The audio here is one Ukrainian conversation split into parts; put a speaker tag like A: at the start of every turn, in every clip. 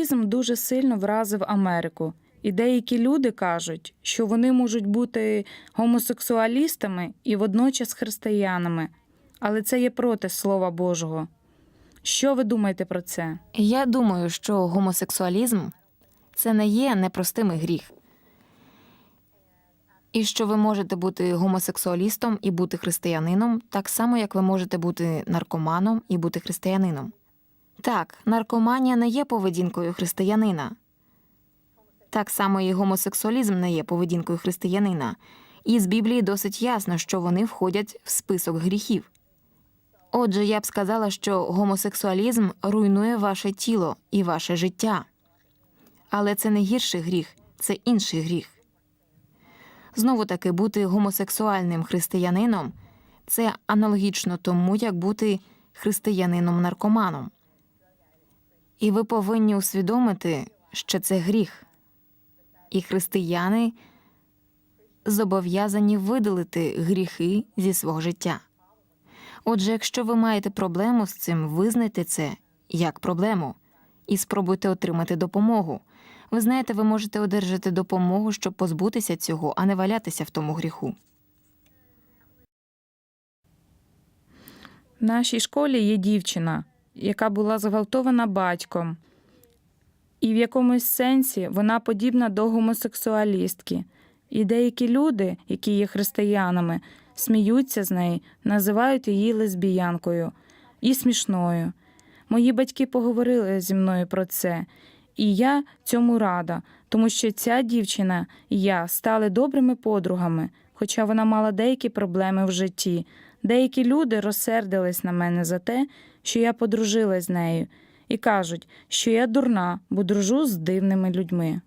A: Гомосексуалізм дуже сильно вразив Америку, і деякі люди кажуть, що вони можуть бути гомосексуалістами і водночас християнами, але це є проти Слова Божого. Що ви думаєте про це?
B: Я думаю, що гомосексуалізм це не є непростимий гріх. І що ви можете бути гомосексуалістом і бути християнином, так само, як ви можете бути наркоманом і бути християнином. Так, наркоманія не є поведінкою християнина. Так само і гомосексуалізм не є поведінкою християнина. І з Біблії досить ясно, що вони входять в список гріхів. Отже, я б сказала, що гомосексуалізм руйнує ваше тіло і ваше життя. Але це не гірший гріх, це інший гріх. Знову таки, бути гомосексуальним християнином це аналогічно тому, як бути християнином-наркоманом. І ви повинні усвідомити, що це гріх. І християни зобов'язані видалити гріхи зі свого життя. Отже, якщо ви маєте проблему з цим, визнайте це як проблему і спробуйте отримати допомогу. Ви знаєте, ви можете одержати допомогу, щоб позбутися цього, а не валятися в тому гріху.
A: В нашій школі є дівчина, яка була зґвалтована батьком, і в якомусь сенсі вона подібна до гомосексуалістки. І деякі люди, які є християнами, сміються з неї, називають її лесбіянкою і смішною. Мої батьки поговорили зі мною про це, і я цьому рада, тому що ця дівчина і я стали добрими подругами, хоча вона мала деякі проблеми в житті. Деякі люди розсердились на мене за те, що я подружилась з нею, і кажуть, що я дурна, бо дружу з дивними людьми.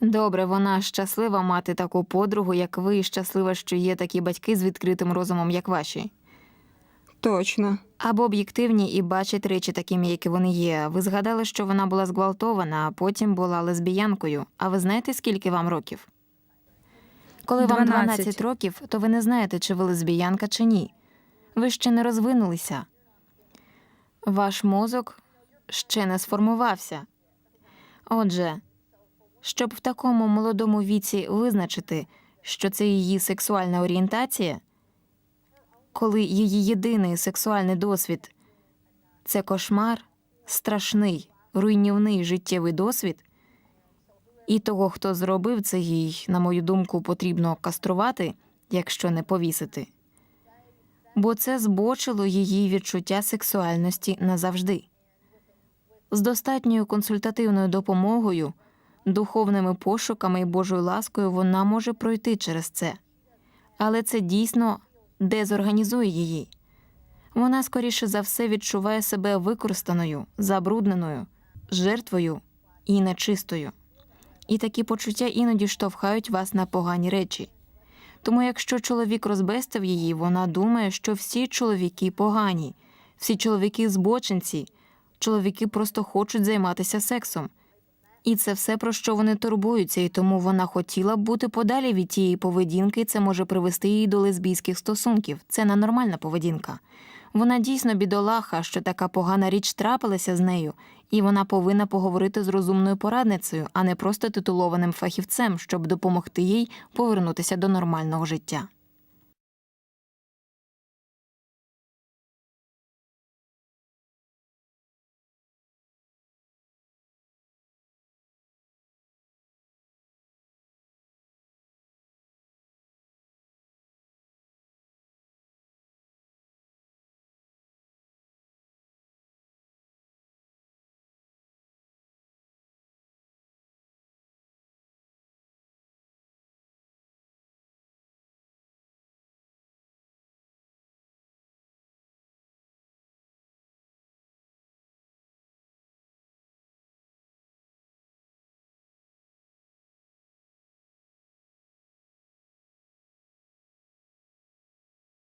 B: Добре, вона щаслива мати таку подругу, як ви, і щаслива, що є такі батьки з відкритим розумом, як ваші.
C: Точно.
B: Або об'єктивні і бачать речі такими, які вони є. Ви згадали, що вона була зґвалтована, а потім була лесбіянкою. А ви знаєте, скільки вам років? Коли вам
A: 12.
B: 12 років, то ви не знаєте, чи ви лесбіянка, чи ні. Ви ще не розвинулися. Ваш мозок ще не сформувався. Отже, щоб в такому молодому віці визначити, що це її сексуальна орієнтація, коли її єдиний сексуальний досвід це кошмар, страшний, руйнівний життєвий досвід, і того, хто зробив це їй, на мою думку, потрібно каструвати, якщо не повісити. Бо це збочило її відчуття сексуальності назавжди. З достатньою консультативною допомогою, духовними пошуками і Божою ласкою вона може пройти через це. Але це дійсно дезорганізує її. Вона скоріше за все відчуває себе використаною, забрудненою, жертвою і нечистою. І такі почуття іноді штовхають вас на погані речі. Тому, якщо чоловік розбестив її, вона думає, що всі чоловіки погані, всі чоловіки збочинці, чоловіки просто хочуть займатися сексом. І це все про що вони турбуються, і тому вона хотіла б бути подалі від тієї поведінки. Це може привести її до лесбійських стосунків. Це ненормальна поведінка. Вона дійсно бідолаха, що така погана річ трапилася з нею, і вона повинна поговорити з розумною порадницею, а не просто титулованим фахівцем, щоб допомогти їй повернутися до нормального життя.